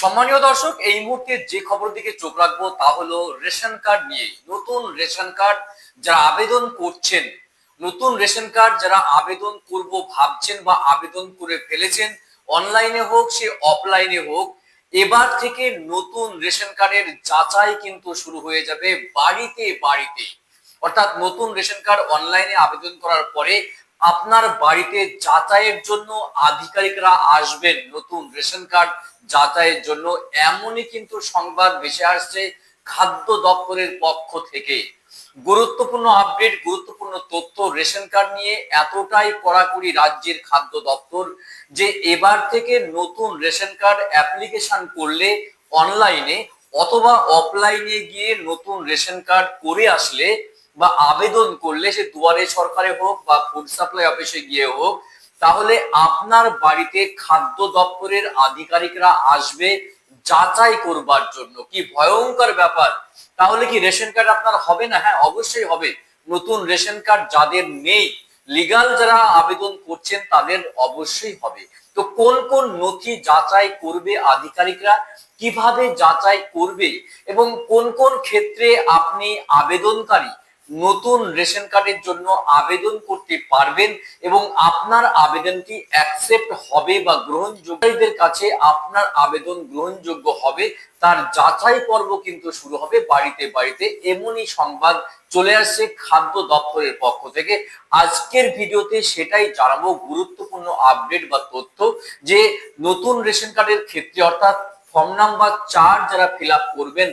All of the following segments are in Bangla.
সম্মানীয় দর্শক, এই মুহূর্তে যে খবর দিকে চোখ রাখব তা হলো রেশন কার্ড নিয়ে। নতুন রেশন কার্ড যারা আবেদন করছেন, নতুন রেশন কার্ড যারা আবেদন করব ভাবছেন বা আবেদন করে ফেলেছেন, অনলাইনে হোক সে অফলাইনে হোক, এবার থেকে নতুন রেশন কার্ডের যাচাই কিন্তু শুরু হয়ে যাবে বাড়িতে বাড়িতে। অর্থাৎ নতুন রেশন কার্ড অনলাইনে আবেদন করার পরে আপনার বাড়িতে যাচাইয়ের জন্য আধিকারিকরা আসবেন, নতুন রেশন কার্ড যাচাইয়ের জন্য। এমনই কিন্তু সংবাদ ভেসে আসছে খাদ্য দপ্তরের পক্ষ থেকে। গুরুত্বপূর্ণ আপডেট, গুরুত্বপূর্ণ তথ্য, রেশন কার্ড নিয়ে এতটাই কড়াকড়ি রাজ্যের খাদ্য দপ্তর যে এবার থেকে নতুন রেশন কার্ড অ্যাপ্লিকেশন করলে অনলাইনে অথবা অফলাইনে গিয়ে নতুন রেশন কার্ড করে আসলে বা আবেদন করলে সে দুয়ারে সরকারে হোক বা ফুড সাপ্লাই অফিসে গিয়ে হোক, তাহলে আপনার বাড়িতে খাদ্য দপ্তরের আধিকারিকরা আসবে যাচাই করবার জন্য। কি ভয়ঙ্কর ব্যাপার? তাহলে কি রেশন কার্ড আপনার হবে না? হ্যাঁ অবশ্যই হবে। নতুন রেশন কার্ড যাদের নেই লিগাল যারা আবেদন করছেন তাদের অবশ্যই হবে। তো কোন কোন নথি যাচাই করবে আধিকারিকরা? কীভাবে যাচাই করবে? এবং কোন কোন ক্ষেত্রে আপনি আবেদনকারী? নতুন রেশন কার্ডের জন্য আবেদন করতে পারবেন এবং আপনার আবেদনটি অ্যাকসেপ্ট হবে বা গ্রহণযোগ্যদের কাছে আপনার আবেদন গ্রহণযোগ্য হবে। তার যাচাই পর্ব কিন্তু শুরু হবে বাড়িতে বাড়িতে। এমনই সংবাদ চলে আসছে খাদ্য দপ্তরের পক্ষ থেকে। আজকের ভিডিওতে সেটাই জানাব। গুরুত্বপূর্ণ আপডেট বা তথ্য যে নতুন রেশন কার্ডের ক্ষেত্রে অর্থাৎ ফর্ম নাম্বার চার যারা ফিল করবেন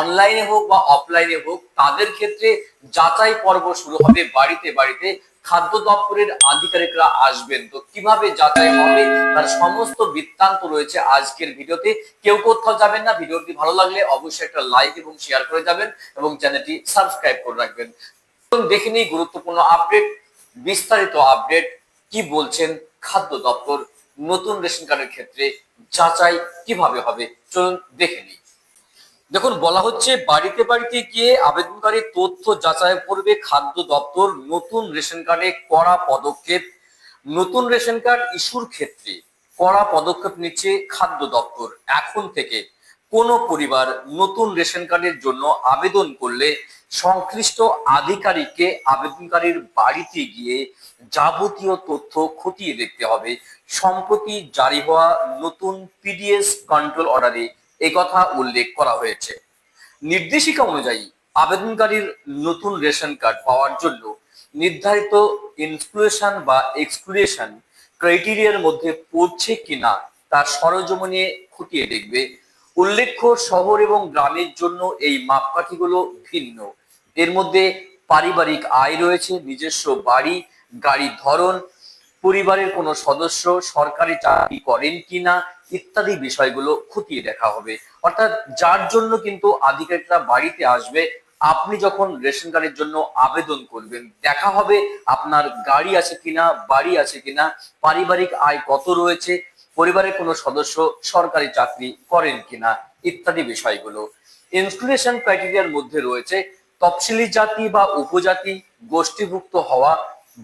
অনলাইনে হোক বা অফলাইনে হোক, তাদের ক্ষেত্রে যাচাই পর্ব শুরু হবে বাড়িতে বাড়িতে। খাদ্য দপ্তরের আধিকারিকরা আসবেন। তো কীভাবে যাচাই হবে? তার সমস্ত বৃত্তান্ত রয়েছে আজকের ভিডিওতে। কেউ কোথাও যাবেন না, ভিডিওটি ভালো লাগলে অবশ্যই একটা লাইক এবং শেয়ার করে যাবেন এবং চ্যানেলটি সাবস্ক্রাইব করে রাখবেন। দেখে নিই গুরুত্বপূর্ণ আপডেট বিস্তারিত আপডেট কি বলছেন খাদ্য দপ্তর? নতুন রেশন কার্ডের ক্ষেত্রে যাচাই কীভাবে হবে? চলুন দেখে নিই। দেখুন, বলা হচ্ছে বাড়িতে বাড়িতে গিয়ে আবেদনকারী তথ্য যাচাই করবে খাদ্য দপ্তর নতুন রেশন কার্ডে কড়া পদক্ষেপ। নতুন রেশন কার্ড ইস্যুর ক্ষেত্রে কড়া পদক্ষেপ নিচ্ছে খাদ্য দপ্তর। এখন থেকে কোনো পরিবার নতুন রেশন কার্ডের জন্য আবেদন করলে সংশ্লিষ্ট আধিকারিককে আবেদনকারীর বাড়িতে গিয়ে যাবতীয় তথ্য খতিয়ে দেখতে হবে। সম্প্রতি জারি হওয়া নতুন পিডিএস কন্ট্রোল অর্ডারে কথা উল্লেখ করা হয়েছে। নির্দেশিকা অনুযায়ী আবেদনকারীর নতুন রেশন কার্ড পাওয়ার জন্য নির্ধারিত ইনক্লুশন বা এক্সক্লুশন ক্রাইটেরিয়ার মধ্যে পড়ছে কিনা তার সরজমিনে খতিয়ে দেখবে। উল্লেখ্য শহর এবং গ্রামের জন্য এই মাপকাঠিগুলো ভিন্ন। এর মধ্যে পারিবারিক আয় রয়েছে, নিজস্ব বাড়ি গাড়ির ধরন, পরিবারের কোনো সদস্য, সরকারি চাকরি করেন কিনা ইত্যাদি বিষয়গুলো খতিয়ে দেখা হবে। অর্থাৎ যার জন্য কিন্তু আধিকারিকরা বাড়িতে আসবে, আপনি যখন রেশন কার্ডের জন্য আবেদন করবেন, দেখা হবে আপনার গাড়ি আছে কিনা, বাড়ি আছে কিনা, পারিবারিক আয় কত রয়েছে পরিবারের কোনো সদস্য সরকারি চাকরি করেন কিনা ইত্যাদি বিষয়গুলো। ইনক্লুশন ক্রাইটেরিয়ার মধ্যে রয়েছে তফসিলি জাতি বা উপজাতি, গোষ্ঠীভুক্ত হওয়া,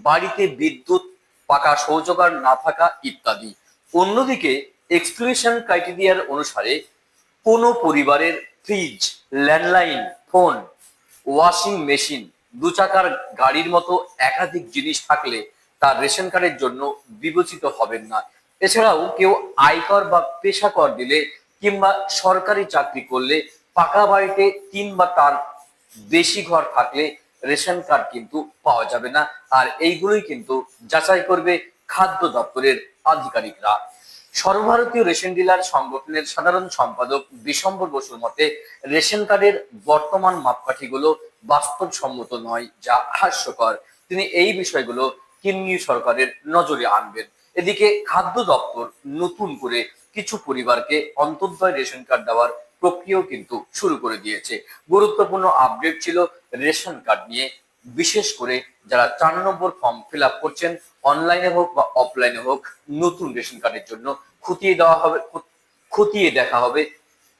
বাড়িতে বিদ্যুৎ, পাকা শৌচাগার না থাকা ইত্যাদি। অন্যদিকে এক্সক্লুশন ক্রাইটেরিয়ার অনুসারে কোনো পরিবারের fridge landline phone washing machine দু চাকার গাড়ির মতো একাধিক জিনিস থাকলে তার রেশন কার্ডের জন্য বিবেচিত হবেন না। এছাড়াও কেউ আয়কর বা পেশা কর দিলে কিংবা সরকারি চাকরি করলে পাকা বাড়িতে তিন বা তার বেশি ঘর থাকলে রেশন কার্ড কিন্তু পাওয়া যাবে না। আর এইগুলোই কিন্তু যাচাই করবে খাদ্য দপ্তরের আধিকারিকরা। সর্বভারতীয় রেশন ডিলার সংগঠনের সাধারণ সম্পাদক বিশম্বর বসুর মতে, রেশন কার্ডের বর্তমান মাপকাঠিগুলো বাস্তবসম্মত নয়, যা হাস্যকর। তিনি এই বিষয়গুলো কিন্নি সরকারের নজরে আনবেন। এদিকে খাদ্য দপ্তর নতুন করে কিছু পরিবারকে অন্তর্দয় রেশন কার্ড দেওয়ার প্রক্রিয়াও কিন্তু শুরু করে দিয়েছে। গুরুত্বপূর্ণ আপডেট ছিল রেশন কার্ড নিয়ে। বিশেষ করে যারা চার নম্বর ফর্ম ফিল করছেন অনলাইনে হোক বা অফলাইনে হোক, নতুন রেশন কার্ডের জন্য খতিয়ে দেওয়া হবে, খতিয়ে দেখা হবে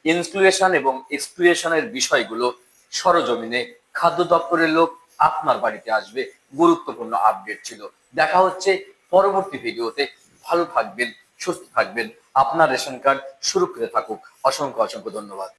ইনক্লুয়েশন এবং এক্সক্লুয়েশনের বিষয়গুলো সরজমিনে। খাদ্য দপ্তরের লোক আপনার বাড়িতে আসবে, গুরুত্বপূর্ণ আপডেট ছিল। দেখা হচ্ছে পরবর্তী ভিডিওতে ভালো থাকবেন সুস্থ থাকবেন। আপনার রেশন কার্ড সুরক্ষিত থাকুক। অসংখ্য অসংখ্য ধন্যবাদ।